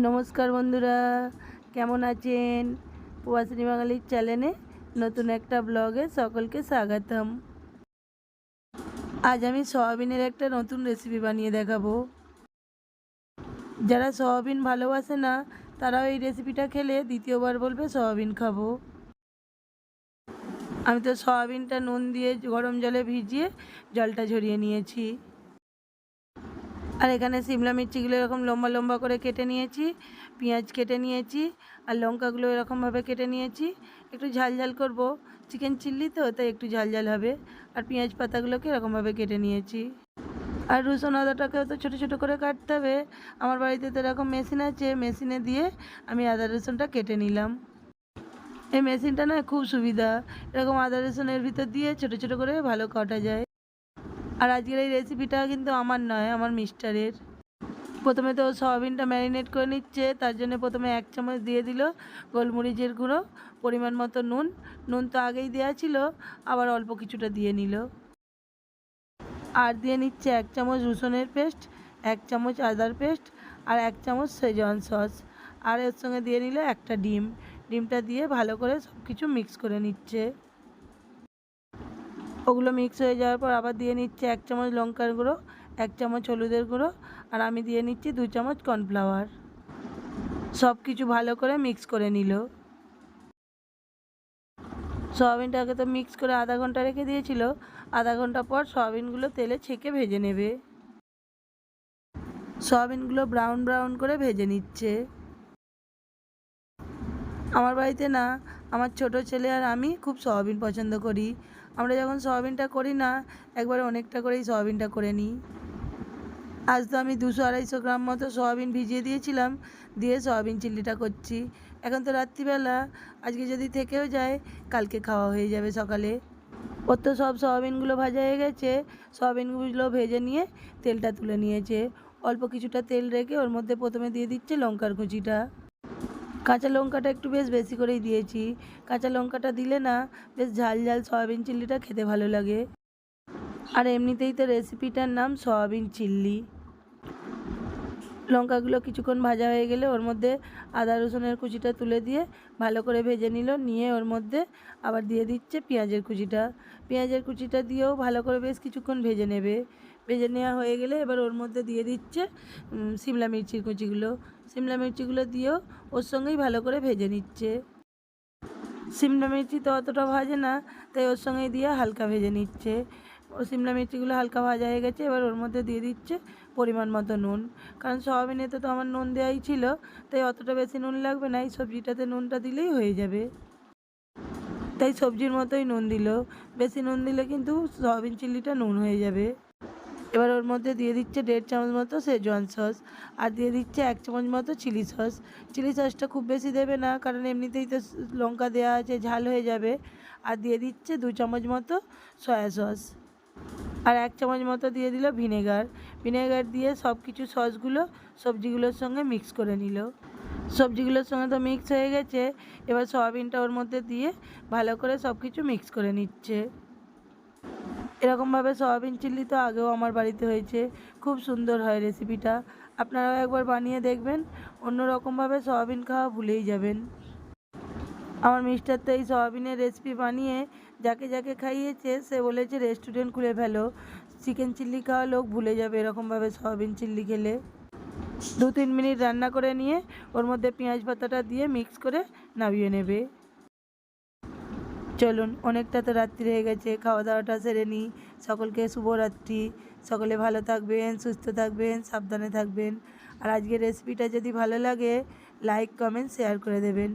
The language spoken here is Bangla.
নমস্কার বন্ধুরা, কেমন আছেন? প্রবাসিনী বাঙালির চ্যানেলে নতুন একটা ব্লগে সকলকে স্বাগতম। আজ আমি সয়াবিনের একটা নতুন রেসিপি বানিয়ে দেখাবো। যারা সয়াবিন ভালোবাসে না, তারাও এই রেসিপিটা খেলে দ্বিতীয়বার বলবে সয়াবিন খাব। আমি তো সয়াবিনটা নুন দিয়ে গরম জলে ভিজিয়ে জলটা ঝরিয়ে নিয়েছি। আর এখানে সিমলা মির্চিগুলো এরকম লম্বা লম্বা করে কেটে নিয়েছি, পেঁয়াজ কেটে নিয়েছি আর লঙ্কাগুলো এরকমভাবে কেটে নিয়েছি। একটু ঝাল ঝাল করব। চিকেন চিল্লি তো, তাই একটু ঝাল ঝাল হবে। আর পেঁয়াজ পাতাগুলোকে এরকমভাবে কেটে নিয়েছি। আর রসুন আদাটাকেও তো ছোটো ছোটো করে কাটতে হবে। আমার বাড়িতে তো এরকম মেশিন আছে, মেশিনে দিয়ে আমি আদা রসুনটা কেটে নিলাম। এই মেশিনটা না খুব সুবিধা। এরকম আদা রসুনের ভিতর দিয়ে ছোটো ছোটো করে ভালো কাটা যায়। আর আজকের এই রেসিপিটা কিন্তু আমার নয়, আমার মিস্টারের প্রথমে তো সয়াবিনটা ম্যারিনেট করে নিচ্ছে, তার জন্য প্রথমে এক চামচ দিয়ে দিল গোলমরিচের গুঁড়ো, পরিমাণ মতো নুন। নুন তো আগেই দেওয়া ছিল, আবার অল্প কিছুটা দিয়ে নিল। আর দিয়ে নিচ্ছে এক চামচ রসুনের পেস্ট, এক চামচ আদার পেস্ট আর এক চামচ সেজন সস আর এর সঙ্গে দিয়ে নিল একটা ডিম। ডিমটা দিয়ে ভালো করে সব কিছু মিক্স করে নিচ্ছে। ওগুলো মিক্স হয়ে যাওয়ার পর আবার দিয়ে নিচ্ছে এক চামচ লঙ্কার গুঁড়ো, এক চামচ হলুদের গুঁড়ো আর আমি দিয়ে নিচ্ছি দু চামচ কর্নফ্লাওয়ার সব কিছু ভালো করে মিক্স করে নিল। সয়াবিনটাকে তো মিক্স করে আধা ঘণ্টা রেখে দিয়েছিল। আধা ঘণ্টা পর সয়াবিনগুলো তেলে ছেঁকে ভেজে নেবে। সয়াবিনগুলো ব্রাউন ব্রাউন করে ভেজে নিচ্ছে। আমার বাড়িতে না, আমার ছোট ছেলে আর আমি খুব সয়াবিন পছন্দ করি। আমরা যখন সয়াবিনটা করি না, একবারে অনেকটা করেই সয়াবিনটা করে নিই। আজ তো আমি দুশো আড়াইশো গ্রাম মতো সয়াবিন ভিজিয়ে দিয়েছিলাম, দিয়ে সয়াবিন চিল্লিটা করছি। এখন তো রাত্রিবেলা, আজকে যদি থেকেও যায়, কালকে খাওয়া হয়ে যাবে সকালে। ওর তো সব সয়াবিনগুলো ভাজা হয়ে গেছে, সয়াবিনগুলো ভেজে নিয়ে তেলটা তুলে নিয়েছে। অল্প কিছুটা তেল রেখে ওর মধ্যে প্রথমে দিয়ে দিচ্ছে লঙ্কার কুচিটা। কাঁচা লঙ্কাটা একটু বেশ বেশি করেই দিয়েছি। কাঁচা লঙ্কাটা দিলে না বেশ ঝাল ঝাল সয়াবিন চিল্লিটা খেতে ভালো লাগে। আর এমনিতেই তো রেসিপিটার নাম সয়াবিন চিল্লি। লঙ্কাগুলো কিছুক্ষণ ভাজা হয়ে গেলে ওর মধ্যে আদা রসুনের কুচিটা তুলে দিয়ে ভালো করে ভেজে নিল। নিয়ে ওর মধ্যে আবার দিয়ে দিচ্ছে পেঁয়াজের কুচিটা। পেঁয়াজের কুচিটা দিয়েও ভালো করে বেশ কিছুক্ষণ ভেজে নেবে। ভেজে নেওয়া হয়ে গেলে এবার ওর মধ্যে দিয়ে দিচ্ছে সিমলা মির্চির কুচিগুলো। সিমলা মির্চিগুলো দিয়েও ওর সঙ্গেই ভালো করে ভেজে নিচ্ছে। সিমলা মির্চি তো অতটা ভাজে না, তাই ওর সঙ্গেই দিয়ে হালকা ভেজে নিচ্ছে। ও সিমলা মির্চিগুলো হালকা ভাজা হয়ে গেছে, এবার ওর মধ্যে দিয়ে দিচ্ছে পরিমাণ মতো নুন। কারণ সয়াবিনেতে তো আমার নুন দেওয়াই ছিল, তাই অতটা বেশি নুন লাগবে না, এই সবজিটাতে নুনটা দিলেই হয়ে যাবে। তাই সবজির মতোই নুন দিল। বেশি নুন দিলে কিন্তু সয়াবিন চিল্লিটা নুন হয়ে যাবে। এবার ওর মধ্যে দিয়ে দিচ্ছে দেড় চামচ মতো সেজওয়ান সস আর দিয়ে দিচ্ছে এক চামচ মতো চিলি সস চিলি সসটা খুব বেশি দেবে না, কারণ এমনিতেই তো লঙ্কা দেওয়া আছে, ঝাল হয়ে যাবে। আর দিয়ে দিচ্ছে দু চামচ মতো সয়া সস আর এক চামচ মতো দিয়ে দিল ভিনেগার ভিনেগার দিয়ে সব কিছু সসগুলো সবজিগুলোর সঙ্গে মিক্স করে নিল। সবজিগুলোর সঙ্গে তো মিক্স হয়ে গেছে। এবার সয়াবিনটা ওর মধ্যে দিয়ে ভালো করে সব কিছু মিক্স করে নিচ্ছে। এরকমভাবে সয়াবিন চিল্লি তো আগেও আমার বাড়িতে হয়েছে। খুব সুন্দর হয় রেসিপিটা আপনারাও একবার বানিয়ে দেখবেন। অন্য রকমভাবে সয়াবিন খাওয়া ভুলেই যাবেন। আমার মিস্টার তো এই সয়াবিনের রেসিপি বানিয়ে যাকে যাকে খাইয়েছে, সে বলেছে রেস্টুরেন্ট খুলে ফেলো। চিকেন চিল্লি খাওয়া লোক ভুলে যাবে এরকমভাবে সয়াবিন চিল্লি খেলে। দু তিন মিনিট রান্না করে নিয়ে, ওর মধ্যে পেঁয়াজ পাতাটা দিয়ে মিক্স করে নামিয়ে নেবে। চলুন, অনেকটা তো রাত্রি হয়ে গেছে খাওয়া দাওয়াটা সেরে নিই। সকলকে শুভরাত্রি। সকলে ভালো থাকবেন, সুস্থ থাকবেন, সাবধানে থাকবেন। আর আজকের রেসিপিটা যদি ভালো লাগে লাইক কমেন্ট শেয়ার করে দেবেন।